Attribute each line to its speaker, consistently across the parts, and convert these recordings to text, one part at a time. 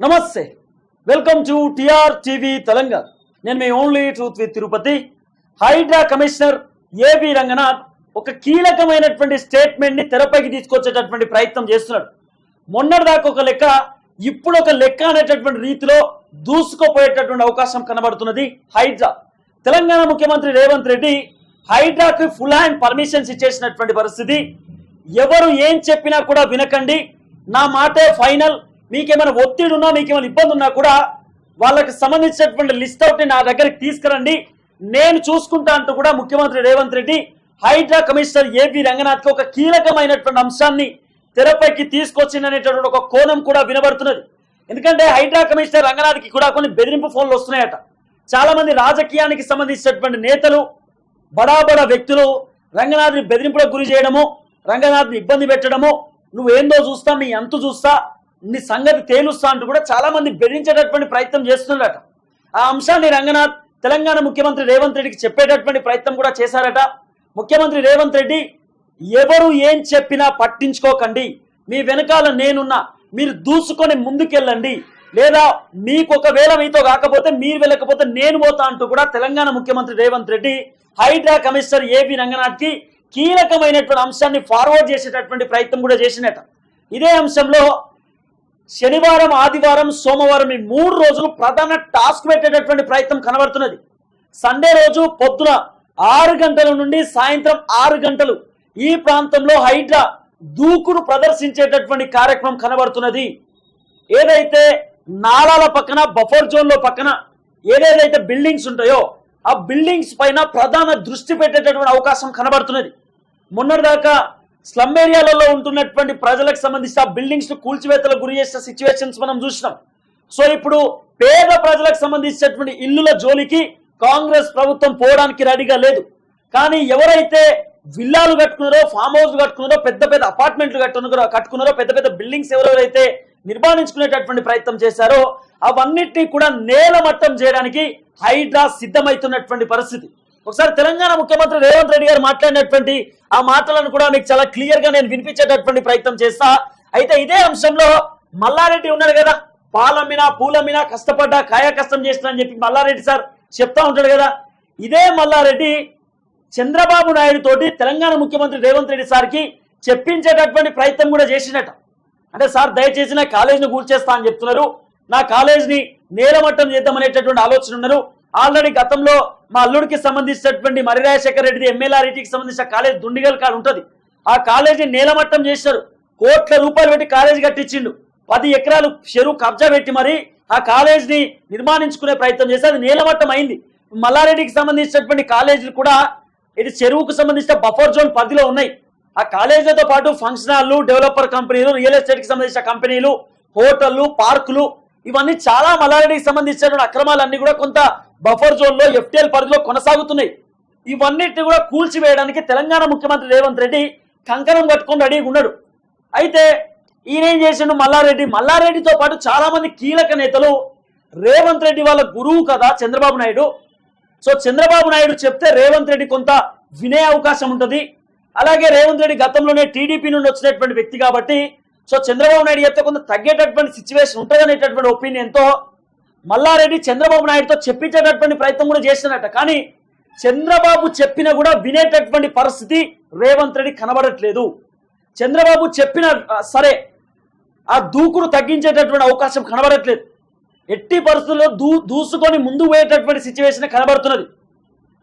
Speaker 1: నమస్తే. Welcome to TR TV Telangana. నేను మీ only truth with Tirupati. Hydraa commissioner AB Ranganath ఒక కీలకమైనటువంటి స్టేట్మెంట్ని తెరపైకి తీసుకొచ్చేటటువంటి ప్రయత్నం చేస్తున్నాడు. మొన్నటిదాకా ఒక లెక్క ఇప్పుడు ఒక లెక్క అనేటటువంటి రీతిలో దూసుకుపోయేటటువంటి అవకాశం కనబడుతున్నది హైడ్రా. తెలంగాణ ముఖ్యమంత్రి రేవంత్ రెడ్డి హైడ్రాకి ఫుల్ హ్యాండ్ పర్మిషన్స్ ఇచ్చేసినటువంటి పరిస్థితి. ఎవరు ఏం చెప్పినా కూడా వినకండి. నా మాటే ఫైనల్. మీకేమైనా ఒత్తిడి ఉన్నా మీకేమైనా ఇబ్బంది ఉన్నా కూడా వాళ్ళకి సంబంధించినటువంటి లిస్ట్ అవుట్ని నా దగ్గరికి తీసుకురండి. నేను చూసుకుంటా అంటూ కూడా ముఖ్యమంత్రి రేవంత్ రెడ్డి హైడ్రా కమిషనర్ ఏపీ రంగనాథ్కి ఒక కీలకమైనటువంటి అంశాన్ని తెరపైకి తీసుకొచ్చిందనేటటువంటి ఒక కోణం కూడా వినబడుతున్నది. ఎందుకంటే హైడ్రా కమిషనర్ రంగనాథ్కి కూడా కొన్ని బెదిరింపు ఫోన్లు వస్తున్నాయట. చాలామంది రాజకీయానికి సంబంధించినటువంటి నేతలు బడా బడా వ్యక్తులు రంగనాథ్ని బెదిరింపులకు గురి చేయడము రంగనాథ్ని ఇబ్బంది పెట్టడము నువ్వేందో చూస్తా మీ అంతు చూస్తా నీ సంగతి తేలుస్తా అంటూ కూడా చాలా మంది బెదిరించేటటువంటి ప్రయత్నం చేస్తున్నారట. ఆ అంశాన్ని రంగనాథ్ తెలంగాణ ముఖ్యమంత్రి రేవంత్ రెడ్డికి చెప్పేటటువంటి ప్రయత్నం కూడా చేశారట. ముఖ్యమంత్రి రేవంత్ రెడ్డి ఎవరు ఏం చెప్పినా పట్టించుకోకండి. మీ వెనకాల నేనున్నా మీరు దూసుకొని ముందుకెళ్ళండి. లేదా మీకు ఒకవేళ మీతో కాకపోతే మీరు వెళ్ళకపోతే నేను పోతా అంటూ కూడా తెలంగాణ ముఖ్యమంత్రి రేవంత్ రెడ్డి హైడ్రా కమిషనర్ ఏపీ రంగనాథ్కి కీలకమైనటువంటి అంశాన్ని ఫార్వర్డ్ చేసేటటువంటి ప్రయత్నం కూడా చేసినట. ఇదే అంశంలో శనివారం ఆదివారం సోమవారం ఈ మూడు రోజులు ప్రధాన టాస్క్ పెట్టేటటువంటి ప్రయత్నం కనబడుతున్నది. సండే రోజు పొద్దున ఆరు గంటల నుండి సాయంత్రం ఆరు గంటలు ఈ ప్రాంతంలో హైడ్రా దూకుడు ప్రదర్శించేటటువంటి కార్యక్రమం కనబడుతున్నది. ఏదైతే నాళాల పక్కన బఫర్ జోన్లో పక్కన ఏదేదైతే బిల్డింగ్స్ ఉంటాయో ఆ బిల్డింగ్స్ పైన ప్రధాన దృష్టి పెట్టేటటువంటి అవకాశం కనబడుతున్నది. మొన్నటిదాకా స్లమ్ ఏరియాలలో ఉంటున్నటువంటి ప్రజలకు సంబంధించి ఆ బిల్డింగ్స్ కూల్చివేతలకు గురి చేసిన సిచ్యువేషన్స్ మనం చూసినాం. సో ఇప్పుడు పేద ప్రజలకు సంబంధించినటువంటి ఇల్లుల జోలికి కాంగ్రెస్ ప్రభుత్వం పోవడానికి రెడీగా లేదు. కానీ ఎవరైతే విల్లాలు కట్టుకున్నారో ఫామ్ హౌస్ కట్టుకున్నారో పెద్ద పెద్ద అపార్ట్మెంట్లు కట్టుకున్నారో కట్టుకున్నారో పెద్ద పెద్ద బిల్డింగ్స్ ఎవరెవరైతే నిర్మాణించుకునేటటువంటి ప్రయత్నం చేశారో అవన్నిటినీ కూడా నేలమట్టం చేయడానికి హైడ్రా సిద్ధమవుతున్నటువంటి పరిస్థితి. ఒకసారి తెలంగాణ ముఖ్యమంత్రి రేవంత్ రెడ్డి గారు మాట్లాడినటువంటి ఆ మాటలను కూడా మీకు చాలా క్లియర్గా నేను వినిపించేటటువంటి ప్రయత్నం చేస్తా. అయితే ఇదే అంశంలో మల్లారెడ్డి ఉన్నాడు కదా. పాలమ్మినా పూలమ్మినా కష్టపడ్డా కాయ కష్టం చేసిన అని చెప్పి మల్లారెడ్డి సార్ చెప్తా ఉంటాడు కదా. ఇదే మల్లారెడ్డి చంద్రబాబు నాయుడు తోటి తెలంగాణ ముఖ్యమంత్రి రేవంత్ రెడ్డి సార్కి చెప్పించేటటువంటి ప్రయత్నం కూడా చేసినట అంటే సార్ దయచేసి నా కాలేజీని కూల్చేస్తా అని చెప్తున్నారు. నా కాలేజీని నేలమట్టం చేద్దామనేటటువంటి ఆలోచన ఉన్నారు ఆల్రెడీ గతంలో మా అల్లుడికి సంబంధించినటువంటి మరి రాజశేఖర రెడ్డి ఎమ్మెల్యేఆర్టీకి సంబంధించిన కాలేజ్ దుండిగల్ కాడ ఉంటుంది. ఆ కాలేజీని నేలమట్టం చేశారు. కోట్ల రూపాయలు పెట్టి కాలేజీ కట్టించిండు. పది ఎకరాలు చెరువు కబ్జా పెట్టి మరి ఆ కాలేజీని నిర్మాణించుకునే ప్రయత్నం చేస్తే అది నేలమట్టం అయింది. మల్లారెడ్డికి సంబంధించినటువంటి కాలేజీలు కూడా ఇది చెరువుకు సంబంధించిన బఫర్ జోన్ పదిలో ఉన్నాయి. ఆ కాలేజీలతో పాటు ఫంక్షన్ హాల్లు డెవలపర్ కంపెనీలు రియల్ ఎస్టేట్కి సంబంధించిన కంపెనీలు హోటళ్ళు పార్కులు ఇవన్నీ చాలా మల్లారెడ్డికి సంబంధించినటువంటి అక్రమాలన్నీ కూడా కొంత బఫర్ జోన్లో ఎఫ్టీఎల్ పరిధిలో కొనసాగుతున్నాయి. ఇవన్నిటిని కూడా కూల్చివేయడానికి తెలంగాణ ముఖ్యమంత్రి రేవంత్ రెడ్డి కంకణం కట్టుకొని రెడీగా ఉన్నాడు. అయితే ఈయన ఏం చేసిండు? మల్లారెడ్డి. మల్లారెడ్డితో పాటు చాలా మంది కీలక నేతలు రేవంత్ రెడ్డి వాళ్ళ గురువు కదా చంద్రబాబు నాయుడు. సో చంద్రబాబు నాయుడు చెప్తే రేవంత్ రెడ్డి కొంత వినే అవకాశం ఉంటుంది. అలాగే రేవంత్ రెడ్డి గతంలోనే టీడీపీ నుండి వచ్చినటువంటి వ్యక్తి కాబట్టి సో చంద్రబాబు నాయుడు చెప్తే కొంత తగ్గేటటువంటి సిచ్యువేషన్ ఉంటుంది అనేటటువంటి ఒపీనియన్తో మల్లారెడ్డి చంద్రబాబు నాయుడుతో చెప్పించేటటువంటి ప్రయత్నం కూడా చేసినట్ట కానీ చంద్రబాబు చెప్పినా కూడా వినేటటువంటి పరిస్థితి రేవంత్ రెడ్డి కనబడట్లేదు. చంద్రబాబు చెప్పిన సరే ఆ దూకుడు తగ్గించేటటువంటి అవకాశం కనబడట్లేదు. ఎట్టి పరిస్థితుల్లో దూ దూసుకొని ముందు పోయేటటువంటి సిచ్యువేషన్ కనబడుతున్నది.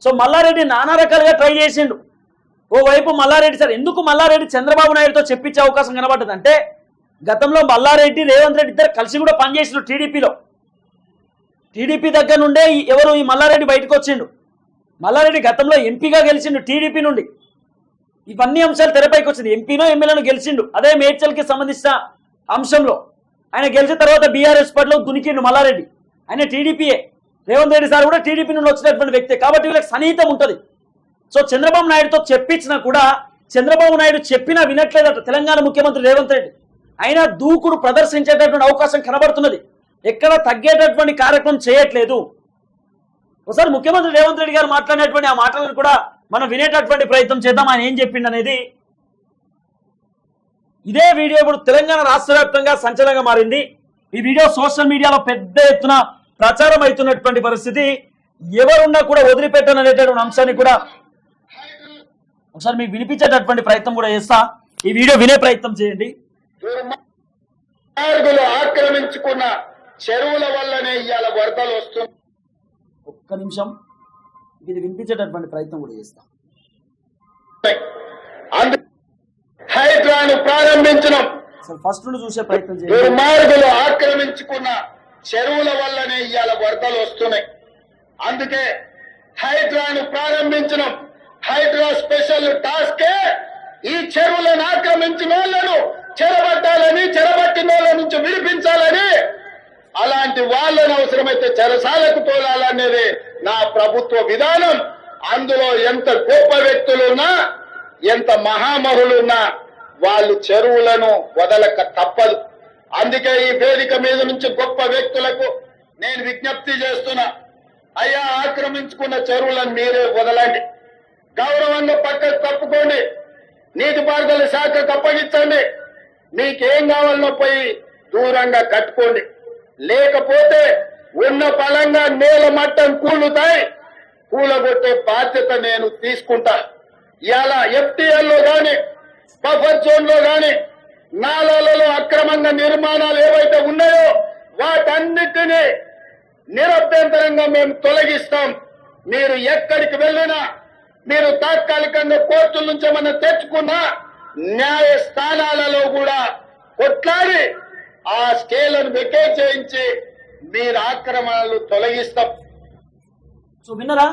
Speaker 1: సో మల్లారెడ్డి నానా రకాలుగా ట్రై చేసిండు. ఓవైపు మల్లారెడ్డి సార్ ఎందుకు మల్లారెడ్డి చంద్రబాబు నాయుడుతో చెప్పించే అవకాశం కనబడ్డది అంటే గతంలో మల్లారెడ్డి రేవంత్ రెడ్డి ఇద్దరు కలిసి కూడా పనిచేసిండు టీడీపీలో. టీడీపీ దగ్గర నుండే ఎవరు ఈ మల్లారెడ్డి బయటకు వచ్చిండు. మల్లారెడ్డి గతంలో ఎంపీగా గెలిచిండు టీడీపీ నుండి. ఇవన్నీ అంశాలు తెరపైకి వచ్చింది. ఎంపీనో ఎమ్మెల్యేను గెలిచిండు. అదే మేడ్చల్కి సంబంధించిన అంశంలో. ఆయన గెలిచిన తర్వాత బీఆర్ఎస్ పార్టీలో దునికిండు మల్లారెడ్డి. ఆయన టీడీపీయే. రేవంత్ రెడ్డి సార్ కూడా టీడీపీ నుండి వచ్చినటువంటి వ్యక్తి. కాబట్టి వీళ్ళకి సన్నిహితం ఉంటుంది. సో చంద్రబాబు నాయుడుతో చెప్పించినా కూడా చంద్రబాబు నాయుడు చెప్పినా వినట్లేదట తెలంగాణ ముఖ్యమంత్రి రేవంత్ రెడ్డి. అయినా దూకుడు ప్రదర్శించేటటువంటి అవకాశం కనబడుతున్నది. ఎక్కడ తగ్గేటటువంటి కార్యక్రమం చేయట్లేదు. ఒకసారి ముఖ్యమంత్రి రేవంత్ రెడ్డి గారు మాట్లాడినటువంటి ఆ మాటలను కూడా మనం వినేటటువంటి ప్రయత్నం చేద్దాం. ఆయన ఏం చెప్పిండు అనేది ఇదే వీడియో ఇప్పుడు తెలంగాణ రాష్ట్ర వ్యాప్తంగా సంచలనంగా మారింది. ఈ వీడియో సోషల్ మీడియాలో పెద్ద ఎత్తున ప్రచారం అవుతున్నటువంటి పరిస్థితి. ఎవరున్నా కూడా వదిలిపెట్టననేటటువంటి అంశాన్ని కూడా ఒకసారి మీకు వినిపించేటటువంటి ప్రయత్నం కూడా చేస్తా. ఈ వీడియో వినే ప్రయత్నం చేయండి.
Speaker 2: దుర్మార్గులు ఆక్రమించుకున్న చెరువుల వల్లనే ఇవాళ వరదలు వస్తున్నాయి.
Speaker 1: ఒక్క నిమిషం. ఇది వినిపించేటటువంటి ప్రయత్నం కూడా చేస్తా.
Speaker 2: హైడ్రాను ప్రారంభించిన
Speaker 1: అసలు ఫస్ట్ నుండి చూసే ప్రయత్నం
Speaker 2: దుర్మార్గులు ఆక్రమించుకున్న చెరువుల వల్లనే ఇవాళ వరదలు వస్తున్నాయి. అందుకే హైడ్రాను ప్రారంభించిన హైడ్రా స్పెషల్ టాస్కే ఈ చెరువులను ఆక్రమించిన వాళ్ళను చెరబట్టాలని చెరబట్టిన వాళ్ళ నుంచి విడిపించాలని అలాంటి వాళ్ళను అవసరమైతే చెరసాలకు తోలాలనేది నా ప్రభుత్వ విధానం. అందులో ఎంత గొప్ప వ్యక్తులున్నా ఎంత మహామహులున్నా వాళ్ళు చెరువులను వదలక తప్పదు. అందుకే ఈ వేదిక మీద నుంచి గొప్ప వ్యక్తులకు నేను విజ్ఞప్తి చేస్తున్నా అయ్యా ఆక్రమించుకున్న చెరువులను మీరే వదలండి. గౌరవంగా పక్కకు తప్పుకోండి నీటిపారుదల శాఖకు అప్పగించండి. మీకేం కావాలో పోయి దూరంగా కట్టుకోండి. లేకపోతే ఉన్న పలంగా నేల మట్టం కూలుతాయి. కూలగొట్టే బాధ్యత నేను తీసుకుంటా. ఇలా ఎఫ్టీఎల్లో గాని బఫర్ జోన్లో గాని నాలాలలో అక్రమంగా నిర్మాణాలు ఏవైతే ఉన్నాయో వాటన్నిటినీ నిరభ్యంతరంగా మేము తొలగిస్తాం. మీరు ఎక్కడికి వెళ్ళినా మీరు తాత్కాలికంగా కోర్టుల నుంచి ఏమన్నా తెచ్చుకున్నా న్యాయ స్థానాలలో కూడా కొట్లాడి ఆ స్కేలను వెకేట్ చేయించి మీరు ఆక్రమణలు తొలగిస్తాం.
Speaker 1: సో విన్నరా?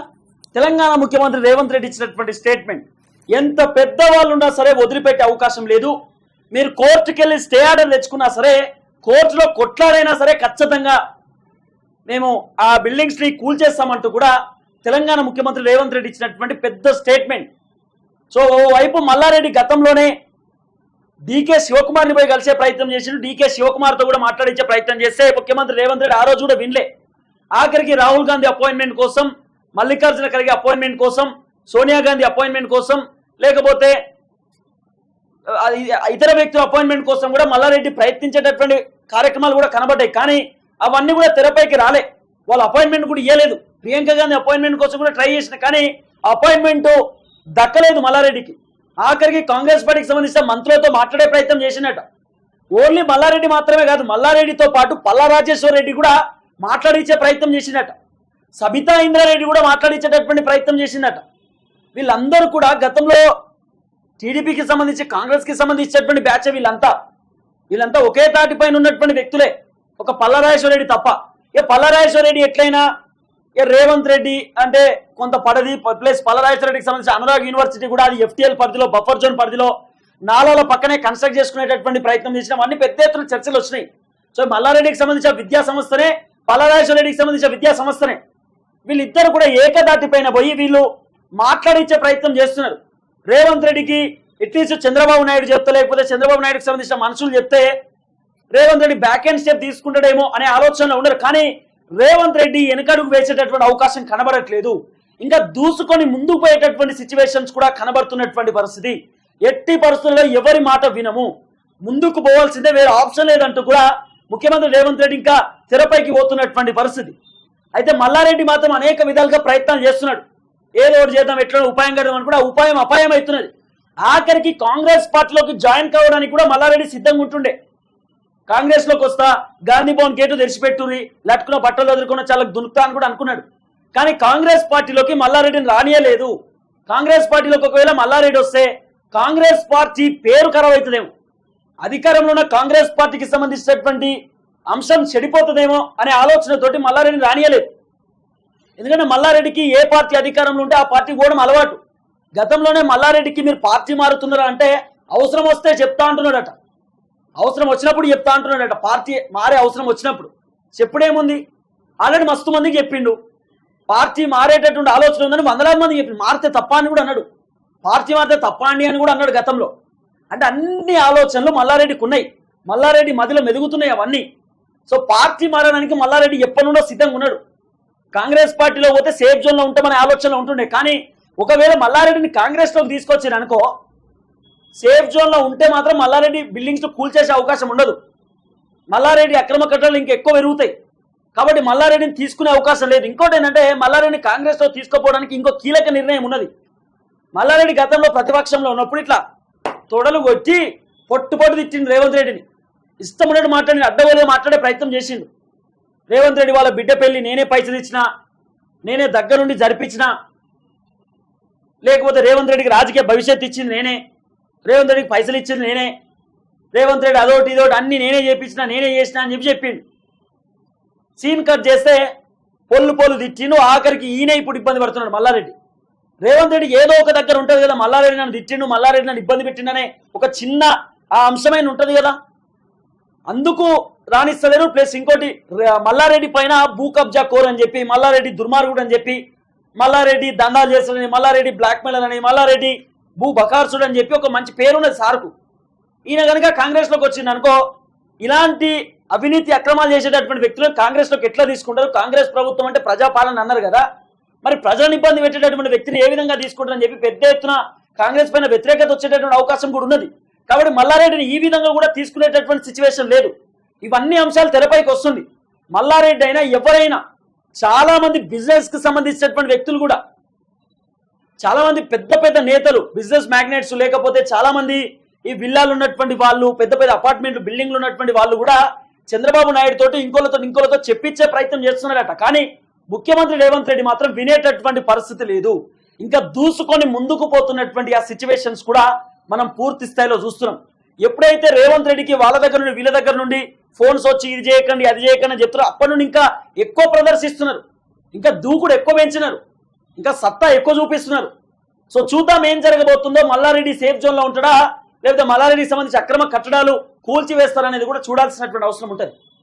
Speaker 1: తెలంగాణ ముఖ్యమంత్రి రేవంత్ రెడ్డి ఇచ్చినటువంటి స్టేట్మెంట్ ఎంత పెద్ద ఉన్నా సరే వదిలిపెట్టే అవకాశం లేదు. మీరు కోర్టుకి వెళ్ళి స్టే ఆర్డర్ తెచ్చుకున్నా సరే కోర్టులో కొట్లాడైనా సరే ఖచ్చితంగా మేము ఆ బిల్డింగ్స్ని కూల్చేస్తామంటూ కూడా తెలంగాణ ముఖ్యమంత్రి రేవంత్ రెడ్డి ఇచ్చినటువంటి పెద్ద స్టేట్మెంట్ సో ఓవైపు మల్లారెడ్డి గతంలోనే డీకే శివకుమార్ని పోయి కలిసే ప్రయత్నం చేసిండు. డీకే శివకుమార్తో కూడా మాట్లాడించే ప్రయత్నం చేస్తే ముఖ్యమంత్రి రేవంత్ రెడ్డి ఆ రోజు కూడా వినలే. ఆఖరికి రాహుల్ గాంధీ అపాయింట్మెంట్ కోసం మల్లికార్జున ఖర్గే అపాయింట్మెంట్ కోసం సోనియా గాంధీ అపాయింట్మెంట్ కోసం లేకపోతే ఇతర వ్యక్తుల అపాయింట్మెంట్ కోసం కూడా మల్లారెడ్డి ప్రయత్నించేటటువంటి కార్యక్రమాలు కూడా కనబడ్డాయి. కానీ అవన్నీ కూడా తెరపైకి రాలే. వాళ్ళ అపాయింట్మెంట్ కూడా ఇవ్వలేదు ప్రియాంక గాంధీ అపాయింట్మెంట్ కోసం కూడా ట్రై చేసిన. కానీ అపాయింట్మెంట్ దక్కలేదు మల్లారెడ్డికి. ఆఖరికి కాంగ్రెస్ పార్టీకి సంబంధించిన మంత్రులతో మాట్లాడే ప్రయత్నం చేసినట్ట ఓన్లీ మల్లారెడ్డి మాత్రమే కాదు మల్లారెడ్డితో పాటు పల్లా రాజేశ్వర రెడ్డి కూడా మాట్లాడించే ప్రయత్నం చేసినట్ట సబితా ఇంద్రారెడ్డి కూడా మాట్లాడించేటటువంటి ప్రయత్నం చేసిందట. వీళ్ళందరూ కూడా గతంలో టీడీపీకి సంబంధించి కాంగ్రెస్కి సంబంధించినటువంటి బ్యాచ్ వీళ్ళంతా. వీళ్ళంతా ఒకే తాటిపైన ఉన్నటువంటి వ్యక్తులే. ఒక పల్లరాజేశ్వరరెడ్డి తప్ప. ఏ పల్లరాజేశ్వరరెడ్డి ఎట్లయినా ఏ రేవంత్ రెడ్డి అంటే కొంత పడది ప్లస్ పల్లరాజేశ్వర రెడ్డికి సంబంధించి అనురాగ్ యూనివర్సిటీ కూడా అది ఎఫ్టీఎల్ పరిధిలో బఫర్ జోన్ పరిధిలో నాలాల పక్కనే కన్స్ట్రక్ట్ చేసుకునేటటువంటి ప్రయత్నం చేసిన. అన్ని పెద్ద ఎత్తున చర్చలు వచ్చినాయి. సో మల్లారెడ్డికి సంబంధించిన విద్యా సంస్థనే పల్లరాజేశ్వర రెడ్డికి సంబంధించిన విద్యా సంస్థనే. వీళ్ళిద్దరు కూడా ఏకదాటిపైన పోయి వీళ్ళు మాట్లాడించే ప్రయత్నం చేస్తున్నారు. రేవంత్ రెడ్డికి ఎట్లీస్ట్ చంద్రబాబు నాయుడు చెప్తే లేకపోతే చంద్రబాబు నాయుడుకి సంబంధించిన మనుషులు చెప్తే Revanth Reddy back end step తీసుకుంటాడేమో అనే ఆలోచనలో ఉండరు కానీ రేవంత్ రెడ్డి వెనకడుగు వేసేటటువంటి అవకాశం కనబడట్లేదు. ఇంకా దూసుకొని ముందుకు పోయేటటువంటి సిచ్యువేషన్స్ కూడా కనబడుతున్నటువంటి పరిస్థితి. ఎట్టి పరిస్థితుల్లో ఎవరి మాట వినము. ముందుకు పోవాల్సిందే వేరే ఆప్షన్ లేదంటూ కూడా ముఖ్యమంత్రి రేవంత్ రెడ్డి ఇంకా తెరపైకి పోతున్నటువంటి పరిస్థితి. అయితే మల్లారెడ్డి మాత్రం అనేక విధాలుగా ప్రయత్నాలు చేస్తున్నాడు. ఏదో ఒకటి చేద్దాం ఎట్లా ఉపాయం కడదాం అని కూడా ఉపాయం అపాయం అవుతున్నది ఆఖరికి కాంగ్రెస్ పార్టీలోకి జాయిన్ కావడానికి కూడా మల్లారెడ్డి సిద్ధంగా ఉంటుండే. కాంగ్రెస్లోకి వస్తా గాంధీ భవన్ గేటు తెరిచిపెట్టుని లట్టుకున్న బట్టలు ఎదుర్కొన్న చాలా దునుకుతా అని కూడా అనుకున్నాడు. కానీ కాంగ్రెస్ పార్టీలోకి మల్లారెడ్డిని రానియలేదు. కాంగ్రెస్ పార్టీలోకి ఒకవేళ మల్లారెడ్డి వస్తే కాంగ్రెస్ పార్టీ పేరు ఖరాబ్ అవుతుందేమో. అధికారంలో ఉన్న కాంగ్రెస్ పార్టీకి సంబంధించినటువంటి అంశం చెడిపోతుందేమో అనే ఆలోచనతోటి మల్లారెడ్డిని రానియలేదు. ఎందుకంటే మల్లారెడ్డికి ఏ పార్టీ అధికారంలో ఉంటే ఆ పార్టీ పోవడం అలవాటు. గతంలోనే మల్లారెడ్డికి మీరు పార్టీ మారుతున్నారా అంటే అవసరం వస్తే చెప్తా అంటున్నాడట. అవసరం వచ్చినప్పుడు చెప్తా అంటున్నాడట. పార్టీ మారే అవసరం వచ్చినప్పుడు. చెప్పుడేముంది? ఆల్రెడీ మస్తు మందికి చెప్పిండు. పార్టీ మారేటటువంటి ఆలోచన ఉందని వందలాది మంది చెప్పిండు. మారితే తప్ప అని కూడా అన్నాడు. పార్టీ మారితే తప్ప అండి అని కూడా అన్నాడు గతంలో. అంటే అన్ని ఆలోచనలు మల్లారెడ్డికి ఉన్నాయి. మల్లారెడ్డి మదిలో మెదుగుతున్నాయి అవన్నీ. సో పార్టీ మారడానికి మల్లారెడ్డి ఎప్పటి నుండో సిద్ధంగా ఉన్నాడు. కాంగ్రెస్ పార్టీలో పోతే సేఫ్ జోన్లో ఉంటామనే ఆలోచనలో ఉంటుండే. కానీ ఒకవేళ మల్లారెడ్డిని కాంగ్రెస్లోకి తీసుకొచ్చారు అనుకో సేఫ్ జోన్లో ఉంటే మాత్రం మల్లారెడ్డి బిల్డింగ్స్ కూల్చేసే అవకాశం ఉండదు. మల్లారెడ్డి అక్రమ కట్టడాలు ఇంకా ఎక్కువ పెరుగుతాయి. కాబట్టి మల్లారెడ్డిని తీసుకునే అవకాశం లేదు. ఇంకోటి ఏంటంటే మల్లారెడ్డిని కాంగ్రెస్లో తీసుకోపోవడానికి ఇంకో కీలక నిర్ణయం ఉన్నది. మల్లారెడ్డి గతంలో ప్రతిపక్షంలో ఉన్నప్పుడు ఇట్లా తొడలు కొట్టి పొట్టు పొట్టు రేవంత్ రెడ్డిని. ఇష్టం ఉన్నట్టు మాట్లాడి అడ్డగోలుగా మాట్లాడే ప్రయత్నం చేసిండు. రేవంత్ రెడ్డి వాళ్ళ బిడ్డ పెళ్ళి నేనే పైసలు ఇచ్చిన నేనే దగ్గరుండి జరిపించిన లేకపోతే రేవంత్ రెడ్డికి రాజకీయ భవిష్యత్తు ఇచ్చింది నేనే రేవంత్ రెడ్డికి పైసలు ఇచ్చింది నేనే. రేవంత్ రెడ్డి అదోటి ఇదోటి అన్ని నేనే చేపించిన నేనే చేసిన అని చెప్పి చెప్పిండు. సీన్ కట్ చేస్తే పొల్లు పొల్లు తిట్టిండు. ఆఖరికి ఈయనే ఇప్పుడు ఇబ్బంది పడుతున్నాడు మల్లారెడ్డి. రేవంత్ రెడ్డి ఏదో ఒక దగ్గర ఉంటుంది కదా మల్లారెడ్డి నన్ను తిట్టిండు మల్లారెడ్డి నన్ను ఇబ్బంది పెట్టిండనే ఒక చిన్న ఆ అంశమైన ఉంటుంది కదా. అందుకు రాణిస్తలేరు ప్లస్ ఇంకోటి మల్లారెడ్డి పైన భూ కబ్జా కోర్ అని చెప్పి మల్లారెడ్డి దుర్మార్గుడు అని చెప్పి మల్లారెడ్డి దందాలు చేస్తాడని మల్లారెడ్డి బ్లాక్మెయిల్ అని మల్లారెడ్డి భూ బకార్సుడు అని చెప్పి ఒక మంచి పేరున్నది సార్కు. ఈయన కనుక కాంగ్రెస్లోకి వచ్చింది అనుకో ఇలాంటి అవినీతి అక్రమాలు చేసేటటువంటి వ్యక్తులను కాంగ్రెస్లోకి ఎట్లా తీసుకుంటారు? కాంగ్రెస్ ప్రభుత్వం అంటే ప్రజాపాలన అన్నారు కదా. మరి ప్రజలను ఇబ్బంది పెట్టేటటువంటి వ్యక్తిని ఏ విధంగా తీసుకుంటారని చెప్పి పెద్ద ఎత్తున కాంగ్రెస్ పైన వ్యతిరేకత వచ్చేటటువంటి అవకాశం కూడా ఉన్నది. కాబట్టి మల్లారెడ్డిని ఈ విధంగా కూడా తీసుకునేటటువంటి సిచ్యువేషన్ లేదు. ఇవన్నీ అంశాలు తెరపైకి వస్తుంది. మల్లారెడ్డి అయినా ఎవరైనా చాలా మంది బిజినెస్ సంబంధించినటువంటి వ్యక్తులు కూడా చాలా మంది పెద్ద పెద్ద నేతలు బిజినెస్ మ్యాగ్నెట్స్ లేకపోతే చాలా మంది ఈ విల్లాలు ఉన్నటువంటి వాళ్ళు పెద్ద పెద్ద అపార్ట్మెంట్లు బిల్డింగ్లు ఉన్నటువంటి వాళ్ళు కూడా చంద్రబాబు నాయుడు తోటి ఇంకోలతో ఇంకోలతో చెప్పించే ప్రయత్నం చేస్తున్నారట. కానీ ముఖ్యమంత్రి రేవంత్ రెడ్డి మాత్రం వినేటటువంటి పరిస్థితి లేదు. ఇంకా దూసుకొని ముందుకు పోతున్నటువంటి ఆ సిచ్యువేషన్స్ కూడా మనం పూర్తి స్థాయిలో చూస్తున్నాం. ఎప్పుడైతే రేవంత్ రెడ్డికి వాళ్ళ దగ్గర నుండి వీళ్ళ దగ్గర నుండి ఫోన్స్ వచ్చి ఇది చేయకండి అది చేయకండి అని చెప్తారో అప్పటి నుండి ఇంకా ఎక్కువ ప్రదర్శిస్తున్నారు. ఇంకా దూకుడు ఎక్కువ పెంచినారు. ఇంకా సత్తా ఎక్కువ చూపిస్తున్నారు. సో చూద్దాం ఏం జరగబోతుందో. మల్లారెడ్డి సేఫ్ జోన్లో ఉంటాడా? లేకపోతే మల్లారెడ్డికి సంబంధించి అక్రమ కట్టడాలు కూల్చివేస్తారనేది కూడా చూడాల్సినటువంటి అవసరం ఉంటుంది.